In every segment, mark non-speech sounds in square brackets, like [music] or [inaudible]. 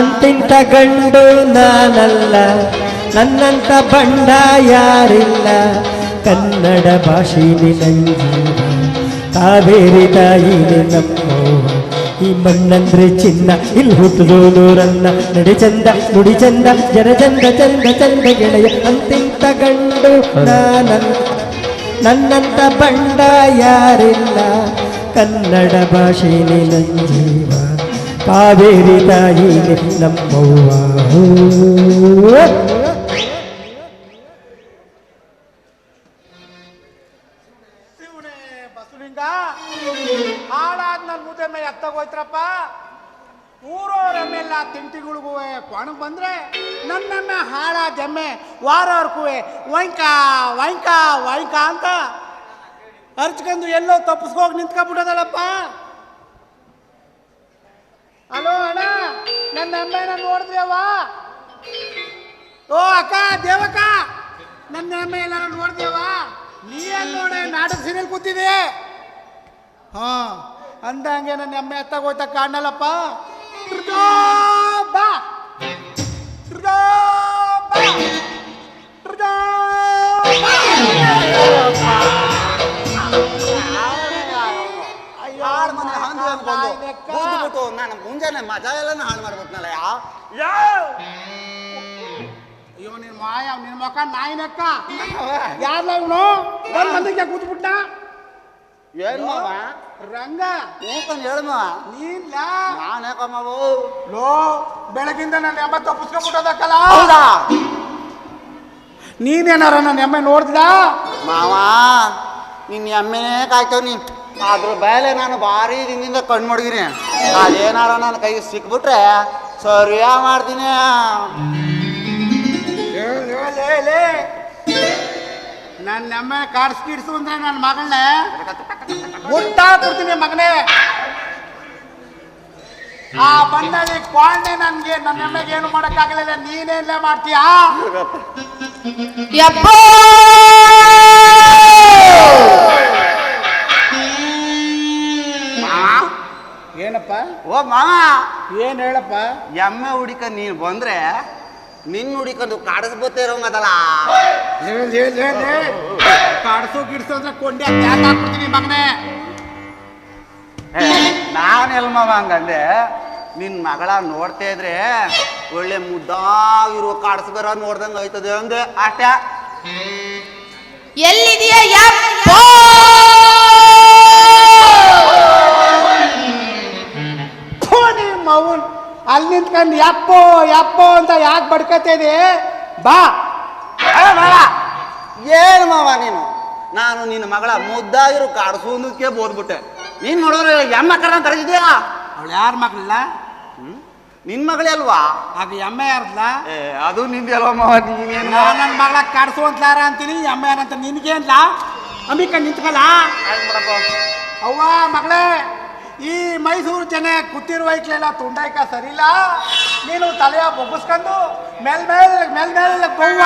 ಅಂತಿಂತ ಗಂಡು ನಾನಲ್ಲ, ನನ್ನಂತ ಬಂಡ ಯಾರಿಲ್ಲ. ಕನ್ನಡ ಭಾಷೆಯಲ್ಲಿ ನಂಜೀವ, ಕಾವೇರಿ ತಾಯಿ ನಮ್ಮವ್ವ. ಈ ಮಣ್ಣಂದ್ರೆ ಚಿನ್ನ, ಇಲ್ಲಿ ಹುಟ್ಟಿದು ನೂರನ್ನ. ನಡಿ ಚಂದ, ನುಡಿ ಚಂದ, ಜನ ಚಂದ ಚಂದ ಚಂದ ಗೆಳೆಯ, ಅಂತಿಂತ ಗಂಡು ನಾನಲ್ಲ. ನನ್ನಂತ ಬಂಡ ಯಾರಿಲ್ಲ. ಕನ್ನಡ ಭಾಷೆಯಲ್ಲಿ ನಂಜೀವ. ಕಾವೇರಿ ತಾಯಿಗೆ ನಮ್ಮವ್ವ. ಶಿವನೇ ಬಸವಲಿಂಗ ಹಾಳಾದ ನನ್ನ ಮುದ್ದೆ ಮೇ ಎತ್ತಾಗೋಯ್ತ್ರಪ್ಪ ಊರವರೆಮ್ಮೆಲ್ಲ ತಿಂಟಿಗಳಿಗೂ ಕೊಣಗ್ ಬಂದ್ರೆ ನನ್ನಮ್ಮ ಹಾಳಾದ ಎಮ್ಮೆ ವಾರವ್ರಿಗೂ ವೈಂಕ ವೈಂಕ ವೈಂಕ ಅಂತ ಹರ್ಚ್ಕೊಂಡು ಎಲ್ಲೋ ತಪ್ಪಿಸ್ಕೋಗಿ ನಿಂತ್ಕೊಂಡ್ಬಿಟ್ಟದಲ್ಲಪ್ಪ ನನ್ನ ಎಮ್ಮೆನ ನೋಡಿದ್ರೇವ ಓ, ಅಕ್ಕ, ದೇವಕ್ಕ ನನ್ನ ಎಮ್ಮೆ ಎಲ್ಲಾರು ನೋಡ್ದೇವ ನೀ ಏನ್ ನೋಡೆ ನಾಟಕ ಸೀರಿಯಲ್ ಕೂತಿದೆ. ಹಾ, ಅಂದಂಗೆ ನನ್ನ ಎಮ್ಮೆ ಎತ್ತಾಗೋಯ್ತ ಕಾಣಲ್ಲಪ್ಪ ದುರ್ಗಾ ಬಾ. ಬಾ. ಮುಂಜಾನೆ ಮಜಾ ಎಲ್ಲ ಹಾಳು ಮಾಡ್ಬಿಟ್ನಲ್ಲ ಯಾ ಅಯ್ಯೋ ನಿನ್ ಮಾಯ ನಿನ್ ಮಕ ನಾಯಿನಕ್ಕ. ಯಾರ್ಲ ಇವನು? ಒಂದ್ ಮಂದಿಗೆ ಕೂತ್ಬಿಟ್ಟ ಏನ್ ಮಾವ? ರಂಗ. ಏಕಂದ್ ಹೇಳು ಮಾವ. ನೀನ್ಲ ನಾನು ಕಮ್ಮವು ಲೋ ಬೆಳಗಿಂದ ನನ್ನ ಎಮ್ಮೆ ತಪ್ಪಿಸ್ಕೊಂಡ್ಬಿಟ್ಟದಕ್ಕಲ್ಲ? ಹೌದಾ? ನೀನೇನಾರ ನನ್ನ ಎಮ್ಮೆ ನೋಡ್ದ ಮಾವ ನಿನ್ನ ಎಮ್ಮೆನೇ ಕಾಯ್ತವ್ ನೀ ಅದ್ರ ಬಯಲೆ ನಾನು ಭಾರಿ ದಿನದಿಂದ ಕಣ್ಣು ಮಡಗಿನಿ ಅದೇನಾರ ನನ್ನ ಕೈಗೆ ಸಿಕ್ಬಿಟ್ರೆ ಸರಿಯಾ ಮಾಡ್ತೀನಿ. ನನ್ನ ಎಮ್ಮೆ ಕಾಡ್ಸ್ಕಿಡ್ಸು ಅಂದ್ರೆ ನನ್ನ ಮಗಳನ್ನೇ. ಮುಟ್ಟಾ ಕೊಡ್ತೀನಿ ಮಗನೇ. ಆ ಬಂದಲ್ಲಿ ಕ್ವಾಂಡೆ ನನ್ಗೆ ನನ್ನ ಎಮ್ಮೆಗೆ ಏನು ಮಾಡಕ್ಕಾಗಲಿಲ್ಲ. ನೀನೇನ್ಲೇ ಮಾಡ್ತೀಯಾ? ಯಪ್ಪೋ! ಓ ಮಾವ ಏನ್ ಹೇಳಪ್ಪ? ಎಮ್ಮೆ ಹುಡಿಕ ನೀನ್ ಬಂದ್ರೆ ನಿನ್ನ ಹುಡಿಕೊಂಡು ಕಾಡಿಸ್ಬೋತೇ ಇರೋಂಗದಲ್ಲ ಕಾಡ್ಸೋ ಗಿಡ್ಸು ಅಂದ್ರೆ ಕೊಂಡೆ ತ್ಯಾಗ ಹಾಕ್ಬಿಡ್ತೀನಿ ಮಗನೇ? ನಾನು ಎಲ್ಲ ಮಾವ ಹಂಗಂದೆ ನಿನ್ನ ಮಗಳ ನೋಡ್ತಾ ಇದ್ರೆ ಒಳ್ಳೆ ಮುದ್ದಾಗಿರುವ ಕಾಡಿಸ್ಬಾರ ನೋಡ್ದಂಗೆ ಆಯ್ತದೆ ಅಂದೆ. ಅಷ್ಟೇ. ಎಲ್ಲಿದೆಯ ಅಲ್ಲಿ ನಿಂತ್ಕೊಂಡು ಯಪ್ಪೋ ಯಪ್ಪೋ ಅಂತ ಯಾಕೆ ಬಡ್ಕತ್ತೆ ಇದೆ? ಬಾ. ಏನು ಮಾವ ನೀನು? ನಾನು ನಿನ್ನ ಮಗಳ ಮುದ್ದಾಗಿರೋ ಕಾಡಿಸೋದಕ್ಕೆ ಬೋದ್ಬಿಟ್ಟೆ ನೀನು ನೋಡಿದ್ರೆ ಎಮ್ಮ ಕರ ಕರೆದಿದ್ಯಾ? ಅವಳು ಯಾರ ಮಗಳಲ್ಲ? ನಿನ್ನ ಮಗಳೇ ಅಲ್ವಾ? ಅದು ಎಮ್ಮೆ ಯಾರ್ದಲ್ಲ ಏ ಅದು ನಿಂದೆ ಅಲ್ವಾ ಮಾವ ನೀನೇನು ನಾನು ನನ್ನ ಮಗಳ ಕಾಡ್ಸು ಅಂತಲಾರ ಅಂತೀನಿ ಎಮ್ಮೆ ಯಾರಂತ ನಿನಗೇನ್ಲ? ಅಂಬಿಕ ನಿಂತ್ಕಲ್ಲ? ಅವ್ವ ಮಗಳೇ. ಈ ಮೈಸೂರು ಜನ ಕೂತಿರುವ ಐಕ್ಲೆಲ್ಲ ತುಂಡಾಯ್ಕ ಸರಿಲ್ಲ? ನೀನು ತಲೆಯ ಬೊಬ್ಬಿಸ್ಕೊಂಡು ಮೇಲ್ ಮೇಲ್ ಮೇಲ್ ಮೇಲ್ ಗೋವ್ವ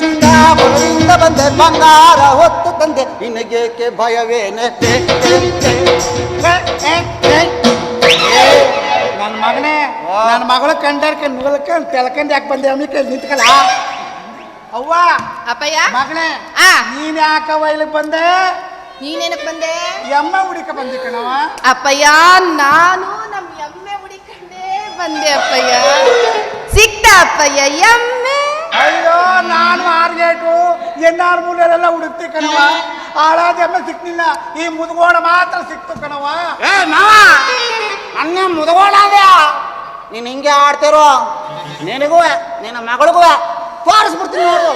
ಚಿಂತಾಪುರದಿಂದ ಬಂದೆ ಬಂಗಾರ ಹೊತ್ತು ತಂದೆ. ನಿನಗೇಕೆ ಭಯವೇನೆ? ನನ್ನ ಮಗನೇ ನನ್ನ ಮಗಳು ಕಂಡರ್ಕ ನುಗಲ್ಕ ತೆಳ್ಕಂಡ್ ಯಾಕೆ ಬಂದೆ ಅಂಬಿಕ ನಿಂತ್ಕಲ್ಲ. ಅವ್ವ ಅಪ್ಪಯ್ಯ? ಮಗಳೇ ಆ. ನೀನ್ ಯಾಕವ್ವ ಇಲ್ಲಿಗೆ ಬಂದೆ? ನೀನೇನಕ್ ಬಂದೆ? ಎಮ್ಮ ಹುಡಿಕ ಬಂದಿ ಕಣವ ಅಪ್ಪಯ್ಯ ನಾನು ನಮ್ ಎಮ್ಮೆ ಹುಡಿಕೊಂಡೇ ಬಂದೆ ಅಪ್ಪಯ್ಯ. ಸಿಕ್ತ ಅಪ್ಪಯ್ಯ ಎಮ್ಮೆ. ಅಯ್ಯೋ ನಾನು ಮಾರ್ಗೇಟು ಎನ್ ಆರ್ ಮೂಲೆಲ್ಲ ಹುಡುಕ್ತಿ ಕಣವ ಹಾಳಾದ ಎಮ್ಮೆ ಸಿಕ್ಲಿಲ್ಲ ಈ ಮುದುಗೋಡ ಮಾತ್ರ ಸಿಕ್ತು ಕಣವ ಏ ಮಾವ ನನ್ನ ಮುದಗೋಳಾದ್ಯ ನೀನ್ ಹಿಂಗೆ ಆಡ್ತಿರೋ? ನಿನಗೂ ನಿನ್ನ ಮಗಳಿಗೂ. ತೋರಿಸ್ಬಿಡ್ತೀನಿ ನೋಡು?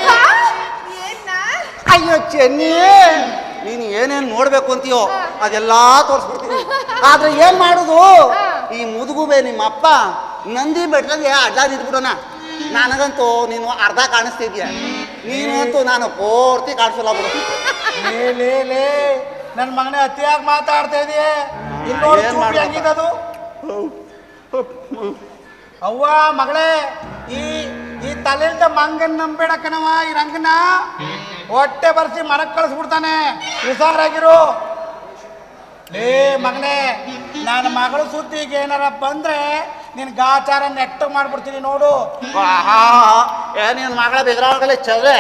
ಅಯ್ಯೋ ಚೆನ್ನಿ. ನೀನು ಏನೇನು ನೋಡ್ಬೇಕು ಅಂತೀಯೋ ಅದೆಲ್ಲ ತೋರಿಸ್ಬಿಡ್ತೀನಿ. [laughs] ಆದ್ರೆ ಏನ್ ಮಾಡುದು? ಈ ಮುದುಗುಬೆ ನಿಮ್ಮ ಅಪ್ಪ ನಂದಿ ಬೆಟ್ಟದಲ್ಲಿ ಅಡ್ಡ ನಿಂತ್ಬಿಡೋಣ ನನಗಂತೂ ನೀನು ಅರ್ಧ ಕಾಣಿಸ್ತಿದ್ಯಾ? ನೀನು ಅಂತೂ ನಾನು ಪೂರ್ತಿ ಕಾಣಿಸಲ್ಲ ಬಿಡು ಲೇ ಲೇ ಲೇ. ನನ್ನ ಮಗನೇ ಅತಿಯಾಗಿ ಮಾತಾಡ್ತಾ ಇದೆಯೇ. ಇಲ್ಲಿ ನೋಡು ಏನ್ ಚೂಪಿ ಮಾಡ್ದಪ್ಪ? ಹೆಂಗಿದದು ಅವ್ವ ಮಗಳೇ ಈ ಈ ತಲೆಯಿಂದ ಮಂಗನ್ ನಂಬೇಡ ಕಣವ ಈ ರಂಗನ. ಹೊಟ್ಟೆ ಬರ್ಸಿ ಮನಕ್ ಕಳಿಸ್ಬಿಡ್ತಾನೆ. ಹುಷಾರಾಗಿರು. ಏ ಮಗನೇ ನನ್ನ ಮಗಳು ಸುದ್ದಿಗೆ ಏನಾರ ಬಂದ್ರೆ ನಿನ್ ಗಾಚಾರ ನೆಟ್ಟು ಮಾಡ್ಬಿಡ್ತೀನಿ ನೋಡು. ಆಹಾ ನಿನ್ ಮಗಳ ಬೆದರಾಗಲೇ ಚದ್ರೆ.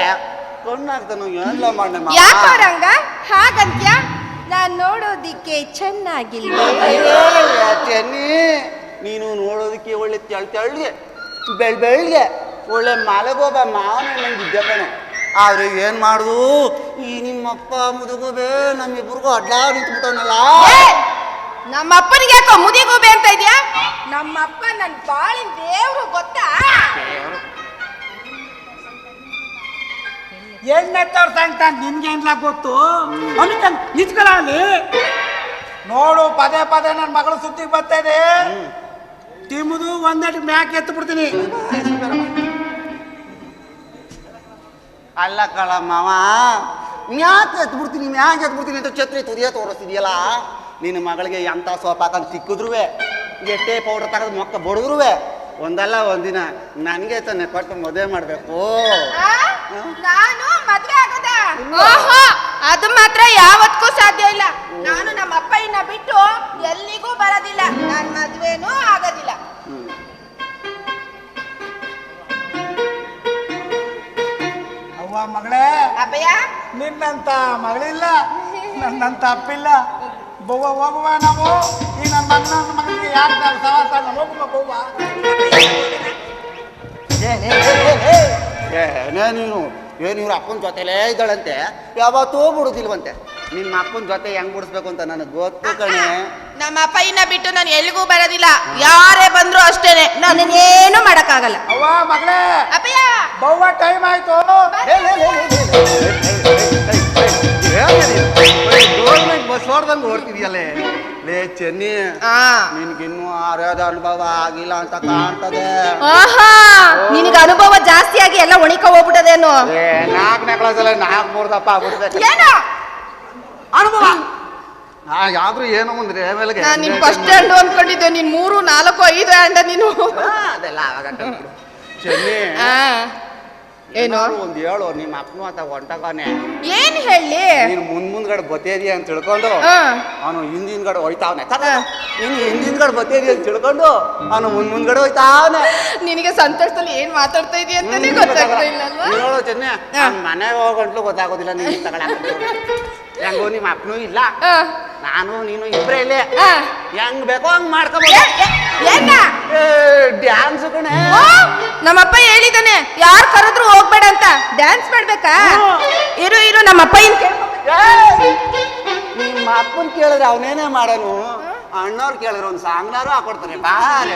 ಕಣ್ಣಾಗ್ತಾನು ಎಲ್ಲ ಮಾಡಿ ಯಾಕೋ ರಂಗ? ಹಾಗಂತ್ಯ? ನಾನ್ ನೋಡೋದಿಕ್ಕೆ ಚೆನ್ನಾಗಿಲ್ಲ. ಚೆನ್ನಿ ನೀನು ನೋಡೋದಕ್ಕೆ ಒಳ್ಳೆ ತೆಳ್ ತೆಳ್ಗೆ ಬೆಳ್ ಬೆಳ್ಗೆ ಒಳ್ಳೆ ಮಲಗೋಬಾ ಮಾವನ ನಂಗೆ ಕಣೆ ಆದ್ರೆ ಏನ್ ಮಾಡುದು? ಈ ನಿಮ್ಮಪ್ಪ ಮುದುಗೋಬೆ ನಮ್ಮಿಬ್ರಿಗೂ ಅಡ್ಡ ನಿಂತ್ಬಿಟ್ಟವನಲ್ಲ ನಮ್ಮಪ್ಪನಿಗೆ ನಮ್ಮ ಅಪ್ಪನಿಗೆ ಯಾಕೋ ಮುದಿಗೂಬೆ ಅಂತ ಇದ್ಯಾ? ನಮ್ಮಪ್ಪ ನನ್ ಬಾಳಿನ ದೇವ್ರು ಗೊತ್ತಾ? ಎಣ್ಣೆತ್ತವ್ರ ನಿನ್ಗೆ ನಿನ್ಗೇನ್ಲ ಗೊತ್ತು? ಅಮಿತ ನಿಂತ್ಕಳ ಅಲ್ಲಿ. ನೋಡು ಪದೇ ಪದೇ ನನ್ನ ಮಗಳು ಸುದ್ದಿಗೆ ಬರ್ತಾ ಇದೆ. ತಿಮ್ಮದು ಒಂದಡಿ ಮ್ಯಾಕ್ ಎತ್ತು ಬಿಡ್ತೀನಿ ಅಲ್ಲ ಕಳ ಮಾವ ಮ್ಯಾಕ್ ಎತ್ಬಿಡ್ತೀನಿ ಮ್ಯಾಕ್ ಎತ್ಬಿಡ್ತೀನಿ ಅಂತ ಛತ್ರಿ ತುದಿಯ ತೋರಿಸ್ತಿದ್ಯಲ್ಲ? ನಿನ್ನ ಮಗಳಿಗೆ ಎಂಥ ಸೋಪ್ ಹಾಕಂತ ಸಿಕ್ಕಿದ್ರುವೆ ಎಷ್ಟೇ ಪೌಡರ್ ತಗದು ಮೊಕ್ಕ ಬಡಿದ್ರುವೆ. ಒಂದಲ್ಲ ಒಂದಿನ ನನಗೆ ತಾನೆ ಕೊಟ್ಟು ಮದುವೆ ಮಾಡಬೇಕು? ನಾನು ಮದುವೆ ಆಗದ? ಓಹೋ ಅದು ಮಾತ್ರ ಯಾವತ್ತೂ ಸಾಧ್ಯ ಇಲ್ಲ. ನಾನು ನಮ್ಮ ಅಪ್ಪಯ್ಯನ ಬಿಟ್ಟು ಎಲ್ಲಿಗೂ ಬರೋದಿಲ್ಲ. ನಾನು ಮದುವೆನೂ ಆಗೋದಿಲ್ಲ. ಮಗಳೇ. ಅಪ್ಪಯ್ಯ? ನಿನ್ನಂತ ಮಗಳಿಲ್ಲ ನನ್ನಂತ ಅಪ್ಪಿಲ್ಲ. ಬವ್ವ ಹೋಗುವ ನಾವು. ಈ ನನ್ನ ಮಗನ ನನ್ನ ಮಗನಿಗೆ ಯಾಕೆ ನಾವು ಸವಾಸ ಹೋಗುವ ಬವ್ವ. ಏನೇ ನೀನು? ಏನು ಇವ್ರ ಅಪ್ಪನ ಜೊತೆಲೇ ಇದ್ದಾಳಂತೆ. ಯಾವತ್ತೂ ಬಿಡುದಿಲ್ವಂತೆ. ನಿಮ್ಮ ಅಪ್ಪನ ಜೊತೆ ಹೆಂಗ್ ಬಿಡಿಸ್ಬೇಕು ಅಂತ ನನಗೆ ಗೊತ್ತು ಕಣೆ. ನಮ್ಮ ಅಪ್ಪಯ್ಯನ ಬಿಟ್ಟು ನಾನು ಎಲ್ಲಿಗೂ ಬರೋದಿಲ್ಲ. ಯಾರೇ ಬಂದ್ರು ಅಷ್ಟೇನೆ. ನಾನು ಏನು ಮಾಡಕ್ಕಾಗಲ್ಲ. ಅವ್ವ ಮಗಳೇ. ಅಪ್ಪಯ್ಯ! ಬವ್ವ ಟೈಮ್ ಆಯ್ತು. ಗೌರ್ಮೆಂಟ್ ಬಸ್ ಹೊಡ್ದಂಗೆ ಓಡ್ತಿದ್ಯಲ್ಲೇ? ಲೇ ಚೆನ್ನಿ ಆ. ನಿನ್ಗಿನ್ನೂ ಆರ್ಯದ ಅನುಭವ ಆಗಿಲ್ಲ ಅಂತ ಕಾಣ್ತದೆ. ಆಹಾ ನಿನಗೆ ಅನುಭವ ಜಾಸ್ತಿ ಆಗಿ ಎಲ್ಲ ಒಣಿಕ ಹೋಗ್ಬಿಟ್ಟದೇನು? ಏ ನಾಲ್ಕನೇ ಸಲ ನಾಲ್ಕು ಮೂರು ದಪ್ಪ ಆಗ್ಬಿಡ್ಬೇಕು ಏನೋ? ಅನುಭವ. ನಾ ಯಾವ್ದು ಏನೋ ಒಂದು ರೇವೆಲ್ಗೆ ನಾನು ಫಸ್ಟ್ ಹ್ಯಾಂಡ್ ಅನ್ಕೊಂಡಿದ್ದೆ ನೀನ್ ಮೂರು ನಾಲ್ಕು ಐದು ಹ್ಯಾಂಡ್ ನೀನು. ಅದೆಲ್ಲ ಆವಾಗ. ಚೆನ್ನಿ ಆ, ಏನು? ಒಂದ್ ಹೇಳು ನಿಮ್ಮ ಅಪ್ಪನು ಅಂತ ಹೊಂಟಗಾನೆ ಏನ್ ಹೇಳಿ? ನೀನು ಮುಂದ್ ಮುಂದ್ಗಡೆ ಬತ್ತೇದಿ ಅಂತ ತಿಳ್ಕೊಂಡು ಅವನು ಹಿಂದಿನ್ಗಡೆ ಹೋಯ್ತಾವನೆ. ನೀನು ಹಿಂದಿನ್ಗಡೆ ಬತ್ತೇದಿ ಅಂತ ತಿಳ್ಕೊಂಡು ಅವನು ಮುಂದ್ ಮುಂದ್ಗಡೆ ಹೋಯ್ತಾವನೆ. ನಿನಗೆ ಸಂತೋಷದಲ್ಲಿ ಏನ್ ಮಾತಾಡ್ತಾ ಇದೀಯ ಅಂತಾನೆ ಗೊತ್ತಾಗ್ತಾ ಇಲ್ಲ ಹೇಳು ಚೆನ್ನಿ. ಮನೆಗೆ ಹೋಗಂಟ್ಲು ಗೊತ್ತಾಗೋದಿಲ್ಲ ನೀನು ತಗೊಳಕ ಹೆಂಗೋ ನಿಮ್ಮ ಅಪ್ಪನೂ ಇಲ್ಲ. ನಾನು ನೀನು ಇಬ್ರೇ ಇಲ್ಲೇ. ಹೆಂಗ್ ಬೇಕೋ ಹಂಗ್ ಮಾಡ್ಕೋಬೋದು. ಡ್ಯಾನ್ಸ್ ಕಣೆ. ನಮ್ಮಪ್ಪ ಹೇಳಿದಾನೆ ಯಾರ್ ಡ್ಯಾನ್ಸ್ ಮಾಡ್ಬೇಕಾ? ಇರು ಇರು ನಮ್ಮಪ್ಪ ಏನ್ ನಿಮ್ಮ ಅಪ್ಪನ್ ಕೇಳಿದ್ರೆ ಅವನೇನೇ ಮಾಡೋನು. ಅಣ್ಣವ್ರು ಕೇಳಿದ್ರೆ ಒಂದು ಸಾಂಗ್ನಾರು ಹಾಕೊಡ್ತಾರೆ. ಬಾರೆ